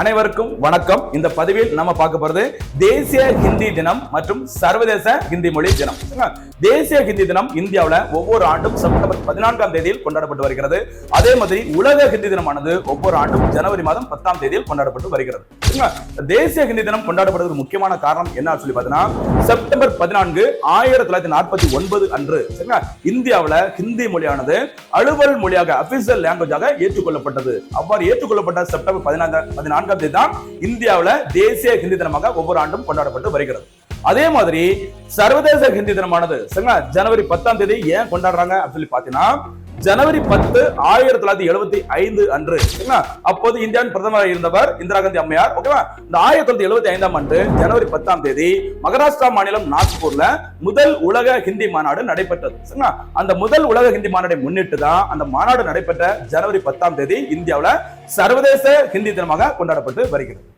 அனைவருக்கும் வணக்கம். இந்த பதிவில் நம்ம பார்க்க போறது தேசிய ஹிந்தி தினம் மற்றும் சர்வதேச ஹிந்தி மொழி தினம். தேசிய ஹிந்தி தினம் இந்தியாவில் ஒவ்வொரு ஆண்டும் செப்டம்பர் பதினான்காம் தேதியில் கொண்டாடப்பட்டு வருகிறது. அதே மாதிரி உலக ஹிந்தி தினமானது ஒவ்வொரு ஆண்டும் ஜனவரி மாதம் பத்தாம் தேதியில் கொண்டாடப்பட்டு வருகிறது. தேசிய ஹிந்தி தினம் கொண்டாடப்படுவதற்கு முக்கியமான காரணம் என்ன சொல்லி பார்த்தீங்கன்னா செப்டம்பர் பதினான்கு ஆயிரத்தி தொள்ளாயிரத்தி நாற்பத்தி ஒன்பது அன்று சரிங்களா? இந்தியாவில் ஹிந்தி மொழியானது அலுவல் மொழியாக அபிஷியல் லாங்குவேஜாக ஏற்றுக்கொள்ளப்பட்டது. அவ்வாறு ஏற்றுக்கொள்ளப்பட்ட செப்டம்பர் பதினான்காம் பதினான்காம் தேதி தான் இந்தியாவில் தேசிய ஹிந்தி தினமாக ஒவ்வொரு ஆண்டும் கொண்டாடப்பட்டு வருகிறது. அதே மாதிரி சர்வதேச ஹிந்தி தினமானது சரிங்களா? ஜனவரி பத்தாம் தேதி ஏன் கொண்டாடுறாங்க அப்படின்னு சொல்லி பாத்தீங்கன்னா ஜனவரி பத்து ஆயிரத்தி தொள்ளாயிரத்தி எழுபத்தி ஐந்து அன்று. அப்போது இந்தியாவின் பிரதமராக இருந்தவர் இந்திரா காந்தி அம்மையார். ஓகேவா? இந்த ஆயிரத்தி தொள்ளாயிரத்தி எழுபத்தி ஐந்தாம் ஆண்டு ஜனவரி பத்தாம் தேதி மகாராஷ்டிரா மாநிலம் நாக்பூர்ல முதல் உலக ஹிந்தி மாநாடு நடைபெற்றது. சரிங்களா அந்த முதல் உலக ஹிந்தி மாநாடை முன்னிட்டு தான் அந்த மாநாடு நடைபெற்ற ஜனவரி பத்தாம் தேதி இந்தியாவுல சர்வதேச ஹிந்தி தினமாக கொண்டாடப்பட்டு வருகிறது.